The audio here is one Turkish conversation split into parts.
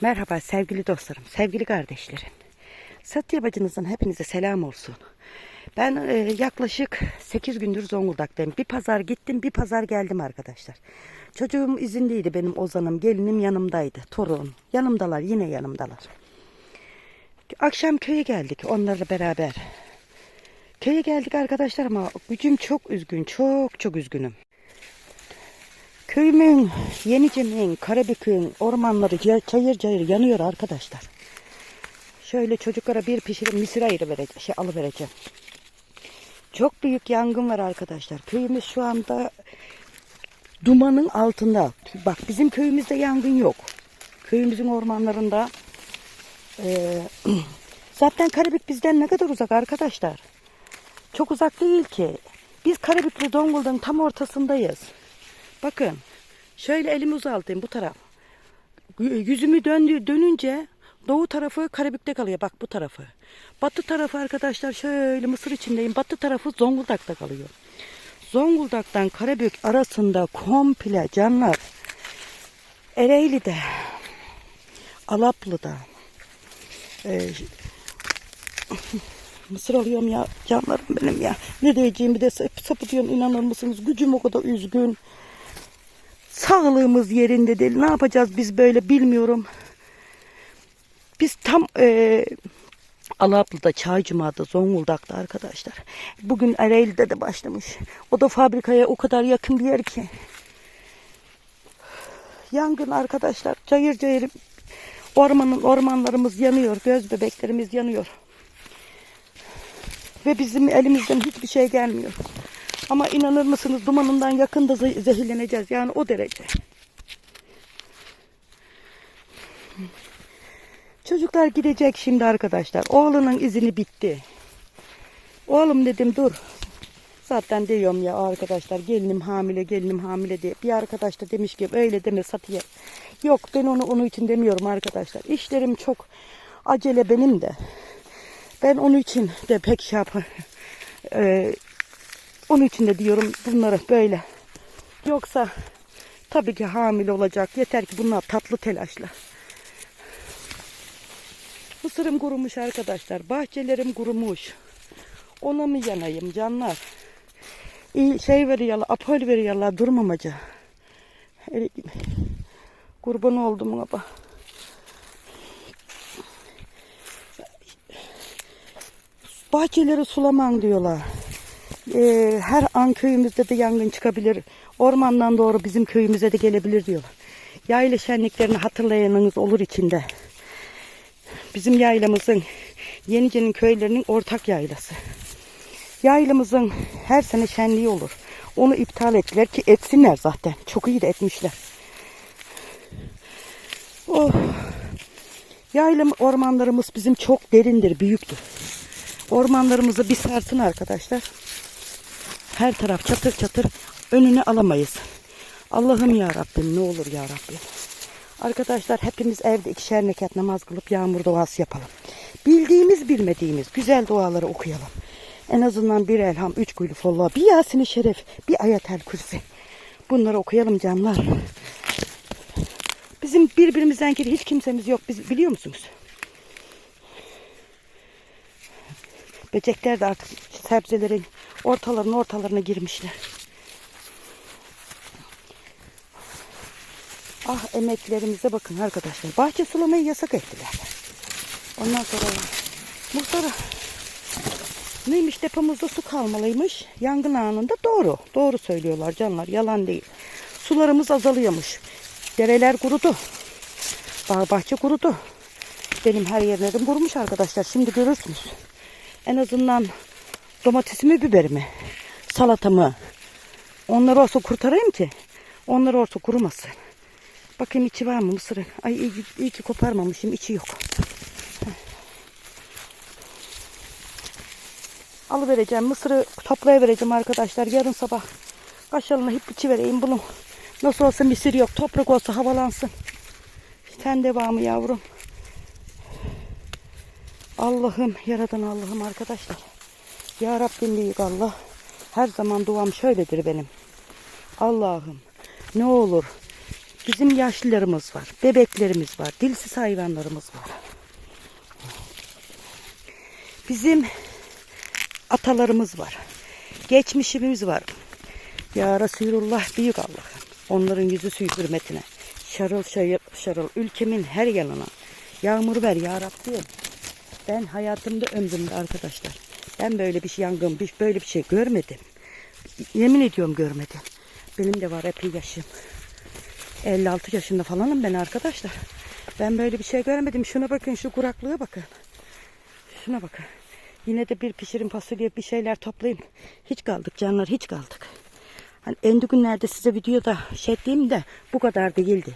Merhaba sevgili dostlarım, sevgili kardeşlerim. Satya bacınızdan hepinize selam olsun. Ben e, yaklaşık 8 gündür Zonguldak'tayım. Bir pazar gittim, bir pazar geldim arkadaşlar. Çocuğum izinliydi benim Ozan'ım, gelinim yanımdaydı. Torun yanımdalar, yine yanımdalar. Akşam köye geldik onlarla beraber. Köye geldik arkadaşlar ama gücüm çok üzgün, çok çok üzgünüm. Köyümün, Yenice'nin, Karabük'ün ormanları çayır çayır yanıyor arkadaşlar. Şöyle çocuklara bir pişirip misir ayırı vereceğim, şey alıvereceğim. Çok büyük yangın var arkadaşlar. Köyümüz şu anda dumanın altında. Bak bizim köyümüzde yangın yok. Köyümüzün ormanlarında eee, zaten Karabük bizden ne kadar uzak arkadaşlar. Çok uzak değil ki. Biz Karabük'le Zonguldak'ın tam ortasındayız. Bakın şöyle elimi uzatayım bu taraf. Yüzümü döndü, dönünce doğu tarafı Karabük'te kalıyor. Bak bu tarafı. Batı tarafı arkadaşlar şöyle Mısır içindeyim. Batı tarafı Zonguldak'ta kalıyor. Zonguldak'tan Karabük arasında komple canlar Ereğli'de, Alaplı'da, e, Mısır alıyorum ya canlarım benim ya. Ne diyeceğimi de sap- sapıtıyorum inanır mısınız? Gücüm o kadar üzgün. Sağlığımız yerinde değil. Ne yapacağız biz böyle bilmiyorum. Biz tam e, Alaplı'da, Çaycuma'da, Zonguldak'ta arkadaşlar. Bugün Ereğli'de de başlamış. O da fabrikaya o kadar yakın bir yer ki. Yangın arkadaşlar. Cayır cayır ormanın ormanlarımız yanıyor. Göz bebeklerimiz yanıyor. Ve bizim elimizden hiçbir şey gelmiyor. Ama inanır mısınız dumanından yakında ze- zehirleneceğiz. Yani o derece. Çocuklar gidecek şimdi arkadaşlar. Oğlunun izini bitti. Oğlum dedim dur. Zaten diyorum ya arkadaşlar gelinim hamile gelinim hamile diye. Bir arkadaş da demiş ki öyle deme Satiye. Yok ben onu onun için demiyorum arkadaşlar. İşlerim çok acele benim de. Ben onun için de pek şey yap onun için de diyorum bunları böyle. Yoksa tabii ki hamile olacak. Yeter ki bunlar tatlı telaşla. Mısırım kurumuş arkadaşlar. Bahçelerim kurumuş. Ona mı yanayım canlar? İyi şey veriyorlar, apol veriyorlar durmamaca. Kurban oldum baba. Bahçeleri sulaman diyorlar. Ee, her an köyümüzde de yangın çıkabilir. Ormandan doğru bizim köyümüze de gelebilir diyorlar. Yayla şenliklerini hatırlayanınız olur içinde. Bizim yaylamızın Yenice'nin köylerinin ortak yaylası. Yaylamızın her sene şenliği olur. Onu iptal ettiler ki etsinler zaten. Çok iyi de etmişler. Oh. Yaylım ormanlarımız bizim çok derindir, büyüktür. Ormanlarımızı bir sarsın arkadaşlar. Her taraf çatır çatır önünü alamayız. Allah'ım ya Rabbim ne olur ya Rabbim. Arkadaşlar hepimiz evde ikişer rekat namaz kılıp yağmur duası yapalım. Bildiğimiz bilmediğimiz güzel duaları okuyalım. En azından bir elham, üç gülüfollah, bir Yasin-i Şeref, bir ayetel kürsi. Bunları okuyalım canlar. Bizim birbirimizden geri hiç kimsemiz yok. Biz biliyor musunuz? Böcekler de artık sebzelerin ortalarına ortalarına girmişler. Ah emeklerimize bakın arkadaşlar. Bahçe sulamayı yasak ettiler. Ondan sonra muhtara neymiş depomuzda su kalmalıymış. Yangın anında doğru. Doğru söylüyorlar canlar. Yalan değil. Sularımız azalıyormuş. Dereler kurudu. Bağ bahçe kurudu. Benim her yerlerim kurumuş arkadaşlar. Şimdi görürsünüz. En azından domatesimi, biberimi, salatamı onları olsa kurtarayım ki onlar olsa kurumasın. Bakayım içi var mı mısırın? Ay iyi, iyi ki koparmamışım. içi yok. Alıvereceğim. Mısırı toplayıvereceğim arkadaşlar. Yarın sabah kaşalına hep içi vereyim bunu. Nasıl olsa mısır yok. Toprak olsa havalansın. Sen devamı yavrum. Allah'ım yaradan Allah'ım arkadaşlar. Ya Rabbim büyük Allah. Her zaman duam şöyledir benim. Allah'ım ne olur Bizim yaşlılarımız var, bebeklerimiz var, dilsiz hayvanlarımız var. Bizim atalarımız var. Geçmişimiz var. Ya Resulullah büyük Allah. Onların yüzü suyu hürmetine. Şarıl şarıl, şarıl ülkemin her yanına. Yağmur ver ya Rabbim. Ben hayatımda ömrümde arkadaşlar. Ben böyle bir şey yangın, bir- böyle bir şey görmedim. Yemin ediyorum görmedim. Benim de var epey yaşım. 56 yaşında falanım ben arkadaşlar. Ben böyle bir şey görmedim. Şuna bakın şu kuraklığa bakın. Şuna bakın. Yine de bir pişirin fasulye bir şeyler toplayayım. Hiç kaldık canlar hiç kaldık. Hani endi günlerde size videoda şey diyeyim de bu kadar değildi.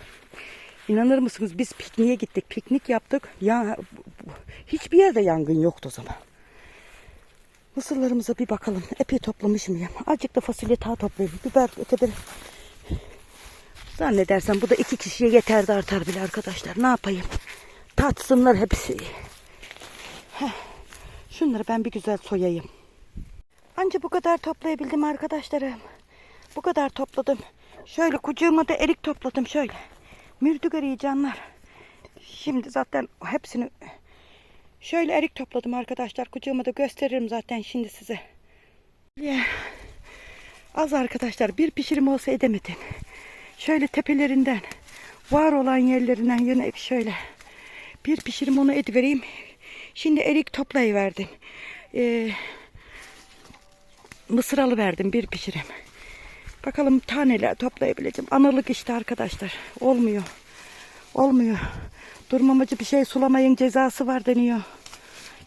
İnanır mısınız biz pikniğe gittik. Piknik yaptık. Ya hiçbir yerde yangın yoktu o zaman. Mısırlarımıza bir bakalım. Epey toplamış mıyım? Azıcık da fasulye daha toplayayım. Biber öteberi. Zannedersem bu da iki kişiye yeter de artar bile arkadaşlar. Ne yapayım? Tatsınlar hepsi. Heh. Şunları ben bir güzel soyayım. Anca bu kadar toplayabildim arkadaşlarım. Bu kadar topladım. Şöyle kucağıma da erik topladım şöyle. Mürdügari canlar. Şimdi zaten hepsini şöyle erik topladım arkadaşlar. Kucağıma da gösteririm zaten şimdi size. Az arkadaşlar bir pişirim olsa edemedim. Şöyle tepelerinden var olan yerlerinden yine şöyle bir pişirim onu edivereyim. Şimdi erik toplayıverdim. Ee, mısır alıverdim bir pişirim. Bakalım taneler toplayabileceğim. Analık işte arkadaşlar. Olmuyor. Olmuyor. Durmamacı bir şey sulamayın cezası var deniyor.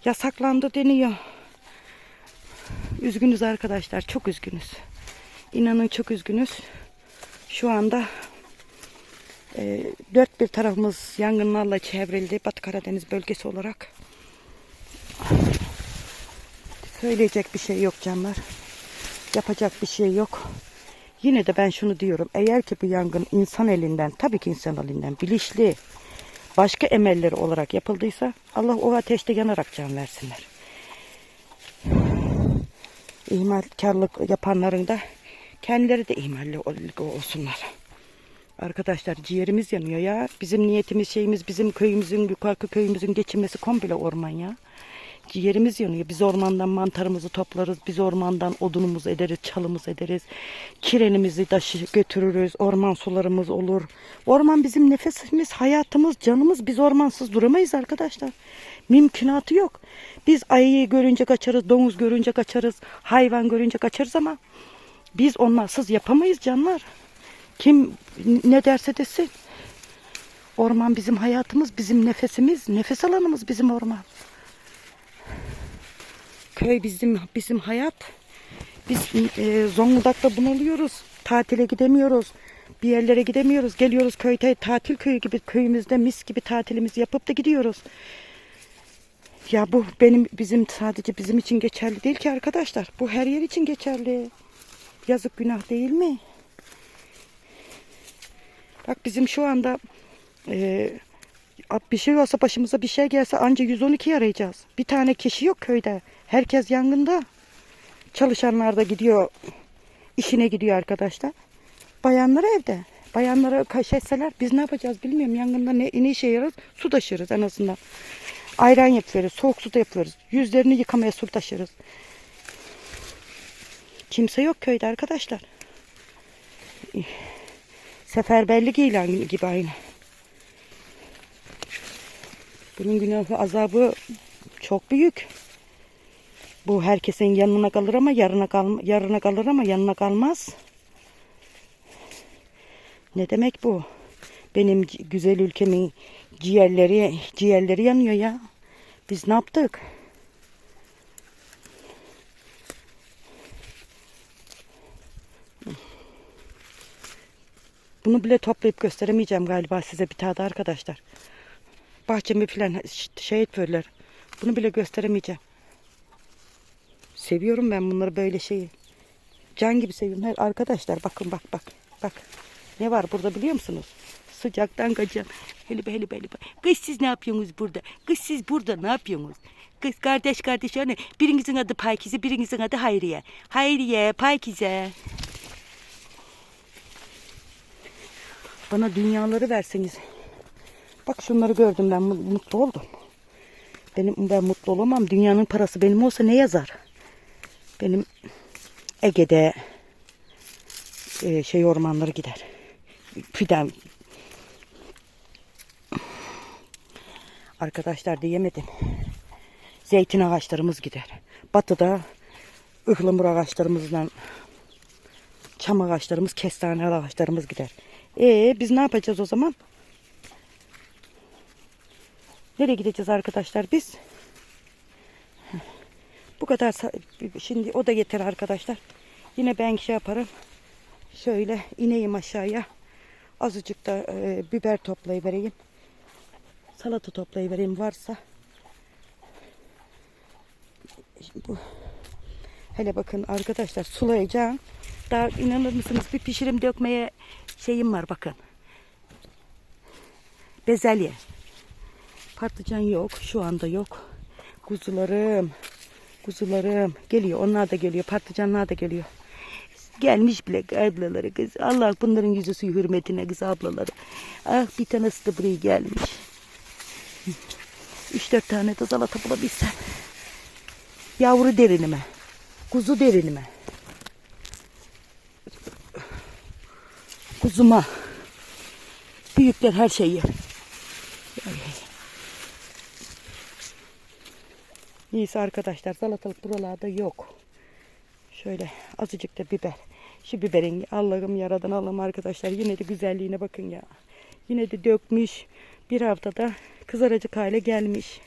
Yasaklandı deniyor. Üzgünüz arkadaşlar. Çok üzgünüz. İnanın çok üzgünüz. Şu anda e, dört bir tarafımız yangınlarla çevrildi. Batı Karadeniz bölgesi olarak. Söyleyecek bir şey yok canlar. Yapacak bir şey yok. Yine de ben şunu diyorum. Eğer ki bu yangın insan elinden, tabii ki insan elinden bilinçli, başka emelleri olarak yapıldıysa Allah o ateşte yanarak can versinler. İhmalkarlık yapanların da kendileri de ihmalli ol- olsunlar. Arkadaşlar ciğerimiz yanıyor ya. Bizim niyetimiz şeyimiz bizim köyümüzün yukarı köyümüzün geçinmesi komple orman ya. Ciğerimiz yanıyor. Biz ormandan mantarımızı toplarız. Biz ormandan odunumuzu ederiz, çalımız ederiz. Kirenimizi taşı götürürüz. Orman sularımız olur. Orman bizim nefesimiz, hayatımız, canımız. Biz ormansız duramayız arkadaşlar. Mümkünatı yok. Biz ayıyı görünce kaçarız, domuz görünce kaçarız, hayvan görünce kaçarız ama biz onlarsız yapamayız canlar. Kim ne derse desin. Orman bizim hayatımız, bizim nefesimiz, nefes alanımız bizim orman. Köy bizim bizim hayat. Biz e, Zonguldak'ta bunalıyoruz. Tatile gidemiyoruz. Bir yerlere gidemiyoruz. Geliyoruz köyde tatil köyü gibi köyümüzde mis gibi tatilimizi yapıp da gidiyoruz. Ya bu benim bizim sadece bizim için geçerli değil ki arkadaşlar. Bu her yer için geçerli. Yazık günah değil mi? Bak bizim şu anda e, bir şey olsa başımıza bir şey gelse anca 112 arayacağız. Bir tane kişi yok köyde. Herkes yangında. Çalışanlar da gidiyor. işine gidiyor arkadaşlar. Bayanlar evde. Bayanlara kaş etseler biz ne yapacağız bilmiyorum. Yangında ne, ne işe yararız? Su taşırız en azından. Ayran yapıyoruz. Soğuk su da yapıyoruz. Yüzlerini yıkamaya su taşırız. Kimse yok köyde arkadaşlar. Seferberlik ilanı gibi aynı. Bunun günahı azabı çok büyük. Bu herkesin yanına kalır ama yarına kal yarına kalır ama yanına kalmaz. Ne demek bu? Benim güzel ülkemin ciğerleri ciğerleri yanıyor ya. Biz ne yaptık? Bunu bile toplayıp gösteremeyeceğim galiba size bir tane arkadaşlar. Bahçemi falan şey etmiyorlar. Bunu bile gösteremeyeceğim. Seviyorum ben bunları böyle şeyi. Can gibi seviyorum. Her arkadaşlar bakın bak bak bak. Ne var burada biliyor musunuz? Sıcaktan kaçacağım. Hele be hele be hele be. Kız siz ne yapıyorsunuz burada? Kız siz burada ne yapıyorsunuz? Kız kardeş kardeş hani birinizin adı Paykize birinizin adı Hayriye. Hayriye Paykize. Bana dünyaları verseniz. Bak şunları gördüm ben mu- mutlu oldum. Benim ben mutlu olamam. Dünyanın parası benim olsa ne yazar? Benim Ege'de e, şey ormanları gider. Fidan. Arkadaşlar diyemedim. Zeytin ağaçlarımız gider. Batıda ıhlamur ağaçlarımızdan çam ağaçlarımız, kestane ağaçlarımız gider. E biz ne yapacağız o zaman? Nereye gideceğiz arkadaşlar biz? Bu kadar şimdi o da yeter arkadaşlar. Yine ben şey yaparım. Şöyle ineyim aşağıya. Azıcık da e, biber toplayıvereyim. Salata toplayıvereyim varsa. Bu Hele bakın arkadaşlar sulayacağım. Daha inanır mısınız bir pişirim dökmeye şeyim var bakın. Bezelye. Patlıcan yok. Şu anda yok. Kuzularım. Kuzularım. Geliyor. Onlar da geliyor. Patlıcanlar da geliyor. Gelmiş bile ablaları kız. Allah bunların yüzü suyu hürmetine kız ablaları. Ah bir tanesi de buraya gelmiş. Üç dört tane de salata bulabilsem. Yavru derinime. Kuzu derinime. Kuzuma. Büyükler her şeyi yer. Neyse arkadaşlar salatalık buralarda yok. Şöyle azıcık da biber. Şu biberin Allah'ım yaradan Allah'ım arkadaşlar yine de güzelliğine bakın ya. Yine de dökmüş. Bir haftada kızaracak hale gelmiş.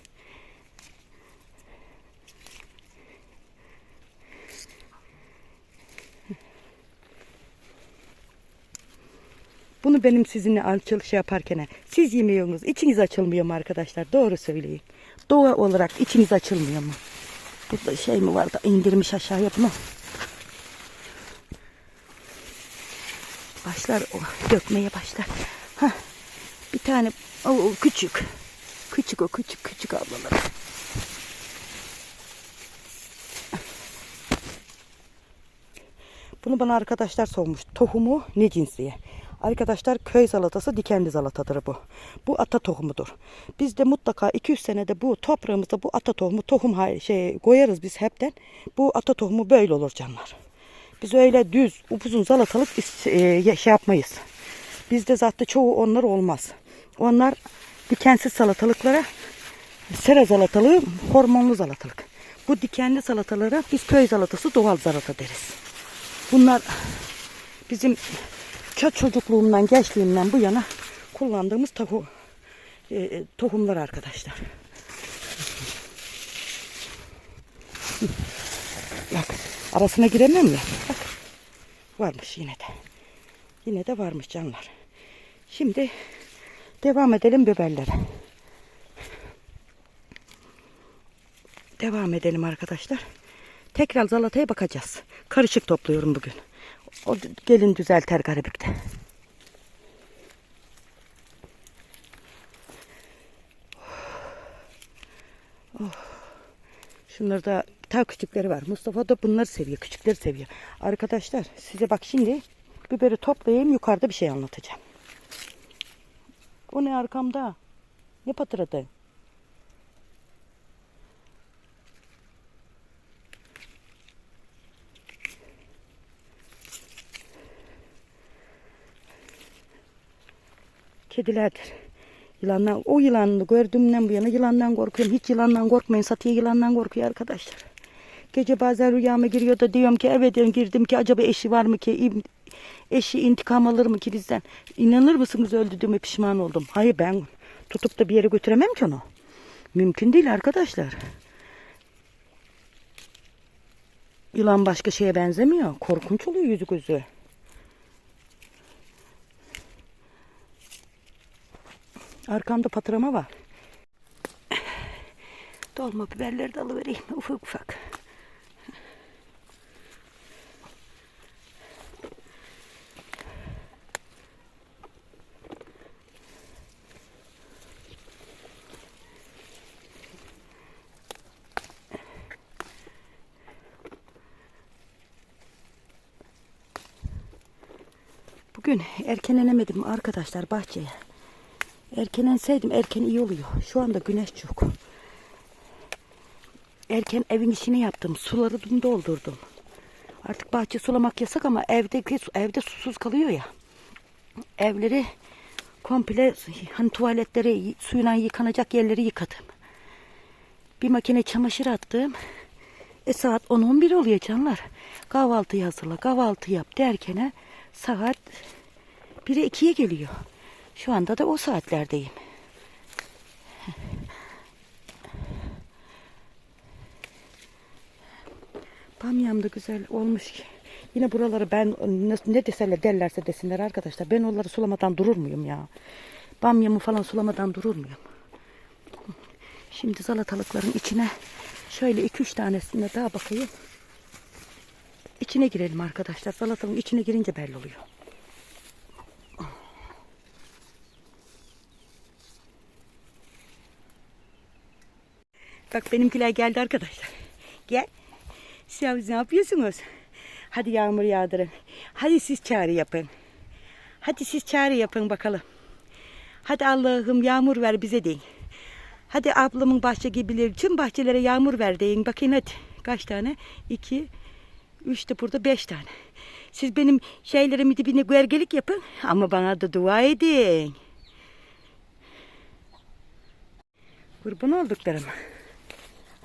Bunu benim sizinle açılış yaparken siz yemiyorsunuz. içiniz açılmıyor mu arkadaşlar? Doğru söyleyin. Doğa olarak içiniz açılmıyor mu? Burada şey mi var da indirmiş aşağıya bunu. Başlar o dökmeye başlar. Hah, bir tane o, o küçük. Küçük o küçük küçük ablalar. Bunu bana arkadaşlar sormuş. Tohumu ne cins diye. Arkadaşlar köy salatası dikenli salatadır bu. Bu ata tohumudur. Biz de mutlaka 200 senede bu toprağımızda bu ata tohumu tohum şey koyarız biz hepten. Bu ata tohumu böyle olur canlar. Biz öyle düz upuzun salatalık e, şey yapmayız. Bizde zaten çoğu onlar olmaz. Onlar dikensiz salatalıklara sera salatalığı hormonlu salatalık. Bu dikenli salatalara biz köy salatası doğal salata deriz. Bunlar bizim çat çocukluğumdan, gençliğimden bu yana kullandığımız tohum, e, e, tohumlar arkadaşlar. Bak arasına giremem mi? Bak varmış yine de. Yine de varmış canlar. Şimdi devam edelim biberlere. Devam edelim arkadaşlar. Tekrar salataya bakacağız. Karışık topluyorum bugün. O gelin düzelter garibikte. Oh. Şunları da ta küçükleri var. Mustafa da bunları seviyor. Küçükleri seviyor. Arkadaşlar size bak şimdi biberi toplayayım yukarıda bir şey anlatacağım. O ne arkamda? Ne patırdı? Kedilerdir. Yılanlar, o yılanı gördüğümden bu yana yılandan korkuyorum. Hiç yılandan korkmayın. Satıya yılandan korkuyor arkadaşlar. Gece bazen rüyama giriyor da diyorum ki eve diyorum girdim ki acaba eşi var mı ki eşi intikam alır mı ki bizden? İnanır mısınız öldürdüğüme pişman oldum. Hayır ben tutup da bir yere götüremem ki onu. Mümkün değil arkadaşlar. Yılan başka şeye benzemiyor. Korkunç oluyor yüzü gözü. Arkamda patrama var. Dolma biberleri de alıvereyim ufak ufak. Bugün erken inemedim arkadaşlar bahçeye. Erkelenseydim erken iyi oluyor. Şu anda güneş çok. Erken evin işini yaptım. Suları dün doldurdum. Artık bahçe sulamak yasak ama evdeki evde susuz kalıyor ya. Evleri komple hani tuvaletleri suyla yıkanacak yerleri yıkadım. Bir makine çamaşır attım. E saat 10-11 oluyor canlar. Kahvaltıyı hazırla, kahvaltı yap derken saat 1'e 2'ye geliyor. Şu anda da o saatlerdeyim. Bamyam da güzel olmuş ki. Yine buraları ben ne, deseler derlerse desinler arkadaşlar. Ben onları sulamadan durur muyum ya? Bamyamı falan sulamadan durur muyum? Şimdi salatalıkların içine şöyle 2-3 tanesine daha bakayım. İçine girelim arkadaşlar. Salatalığın içine girince belli oluyor. Bak benimkiler geldi arkadaşlar. Gel. Siz ne yapıyorsunuz? Hadi yağmur yağdırın. Hadi siz çağrı yapın. Hadi siz çağrı yapın bakalım. Hadi Allah'ım yağmur ver bize deyin. Hadi ablamın bahçe gibileri tüm bahçelere yağmur ver deyin. Bakın hadi. Kaç tane? İki, üç de burada beş tane. Siz benim şeylerimi dibine gergelik yapın. Ama bana da dua edin. Kurban olduklarım.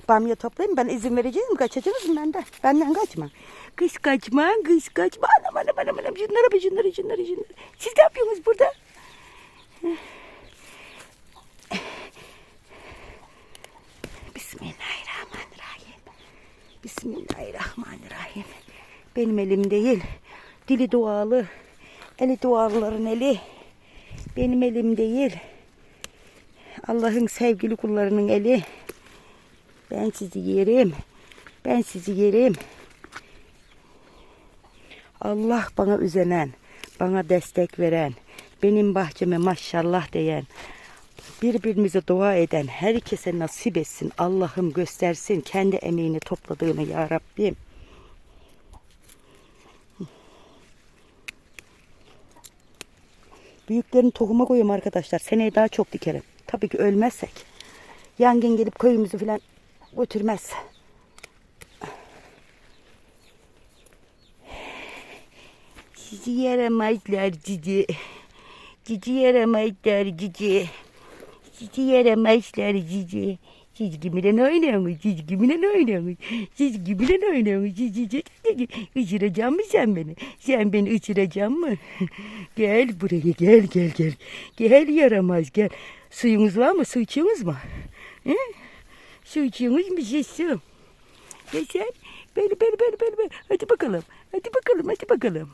Bamya toplayayım ben izin vereceğim kaçacağız mı benden? Benden kaçma. Kız kaçma, kız kaçma. Anam anam anam anam. Şunlara bak şunlara şunlara şunlara. Siz ne yapıyorsunuz burada? Bismillahirrahmanirrahim. Bismillahirrahmanirrahim. Benim elim değil. Dili dualı. Eli dualıların eli. Benim elim değil. Allah'ın sevgili kullarının eli. Ben sizi yerim. Ben sizi yerim. Allah bana üzenen, bana destek veren, benim bahçeme maşallah diyen, birbirimize dua eden herkese nasip etsin. Allah'ım göstersin kendi emeğini topladığını ya Rabbim. Büyüklerini tohuma koyuyorum arkadaşlar. Seneye daha çok dikerim. Tabii ki ölmezsek. Yangın gelip köyümüzü falan götürmez. Sizi yaramazlar cici. Cici yaramazlar cici. Cici yaramazlar cici. Çizgimle oynuyormuş, çizgimle oynuyormuş, çizgimle cici cici. Uçuracak mı sen beni? Sen beni uçuracak mı? gel buraya gel gel gel. Gel yaramaz gel. Suyunuz var mı? Su içiyorsunuz mu? Hı? Su içiyorsunuz mu sesim? Ya sen böyle böyle böyle böyle. Hadi bakalım. Hadi bakalım hadi bakalım.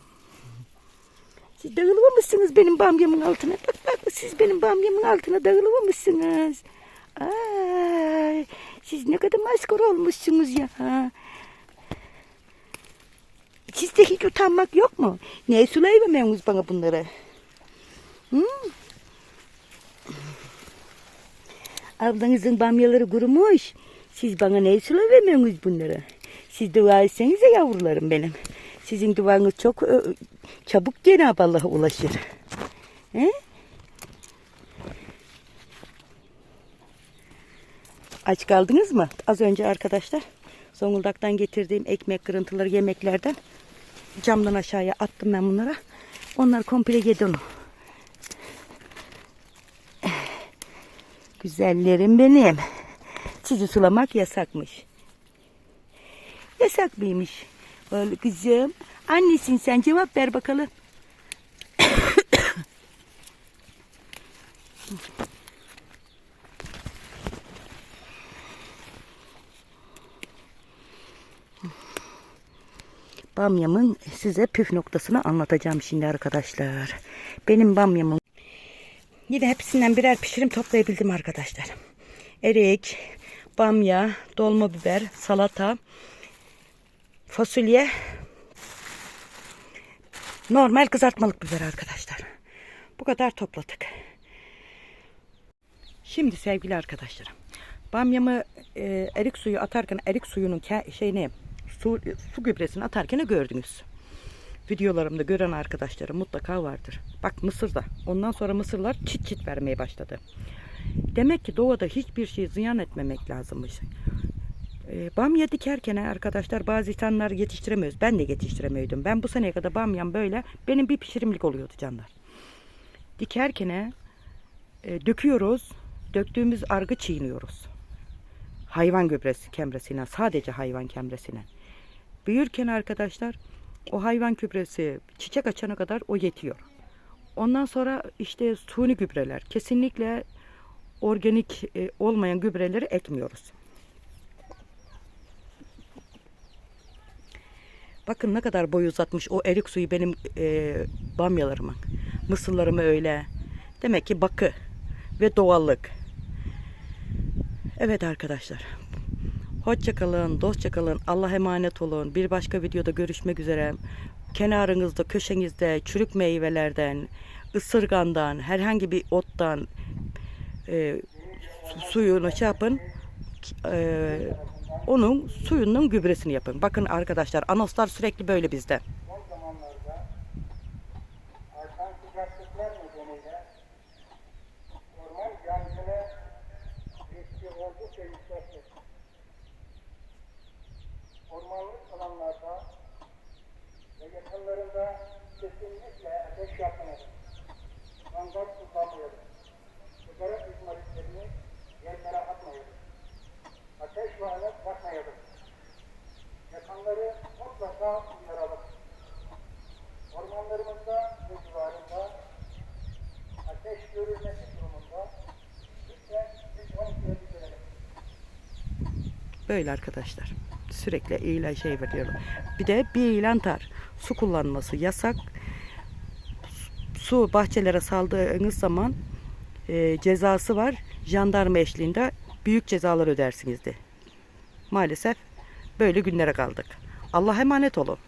Siz dağılmamışsınız benim bamyamın altına. Bak bak siz benim bamyamın altına dağılmamışsınız. Ay, siz ne kadar maskara olmuşsunuz ya. Sizde hiç utanmak yok mu? Niye sulayamıyorsunuz bana bunları? Hı? Ablanızın bamyaları kurumuş. Siz bana ne sulayamıyorsunuz bunları? Siz dua etsenize yavrularım benim. Sizin duanız çok ö, çabuk Cenab-ı Allah'a ulaşır. He? Aç kaldınız mı? Az önce arkadaşlar Zonguldak'tan getirdiğim ekmek kırıntıları yemeklerden camdan aşağıya attım ben bunlara. Onlar komple yedi onu. Güzellerim benim. Sizi sulamak yasakmış. Yasak mıymış? Öyle kızım. Annesin sen cevap ver bakalım. Bamyamın size püf noktasını anlatacağım şimdi arkadaşlar. Benim bamyamın yine hepsinden birer pişirim toplayabildim arkadaşlar. Erik, bamya, dolma biber, salata, fasulye, normal kızartmalık biber arkadaşlar. Bu kadar topladık. Şimdi sevgili arkadaşlarım. Bamyamı e, erik suyu atarken erik suyunun şeyini su, su gübresini atarken gördünüz. Videolarımda gören arkadaşlarım mutlaka vardır. Bak Mısır'da. Ondan sonra Mısırlar çit çit vermeye başladı. Demek ki doğada hiçbir şeyi ziyan etmemek lazımmış. Ee, bamya dikerken arkadaşlar bazı insanlar yetiştiremiyoruz. Ben de yetiştiremiyordum. Ben bu seneye kadar bamyam böyle benim bir pişirimlik oluyordu canlar. Dikerken e, döküyoruz. Döktüğümüz argı çiğniyoruz. Hayvan gübresi kemresiyle sadece hayvan kemresiyle. Büyürken arkadaşlar o hayvan gübresi çiçek açana kadar o yetiyor. Ondan sonra işte suni gübreler kesinlikle organik e, olmayan gübreleri ekmiyoruz. Bakın ne kadar boy uzatmış o erik suyu benim e, bamyalarımın. Mısırlarımı öyle. Demek ki bakı ve doğallık. Evet arkadaşlar. Hoşça kalın, dostça kalın. Allah emanet olun. Bir başka videoda görüşmek üzere. Kenarınızda, köşenizde çürük meyvelerden, ısırgandan, herhangi bir ottan e, su- suyunu şey yapın. E, onun suyunun gübresini yapın. Bakın arkadaşlar anoslar sürekli böyle bizde. Mangal kullanmayalım. Sigara izmaritlerini yerlere atmayalım. Ateş varlık bakmayalım. Yakanları mutlaka uyaralım. Ormanlarımızda ve civarında ateş görülmesi durumunda lütfen 112'ye bildirelim. Böyle arkadaşlar. Sürekli ilan şey veriyorlar. Bir de bir ilan tar. Su kullanması yasak. Su bahçelere saldığınız zaman e, cezası var. Jandarma eşliğinde büyük cezalar ödersiniz de. Maalesef böyle günlere kaldık. Allah emanet olun.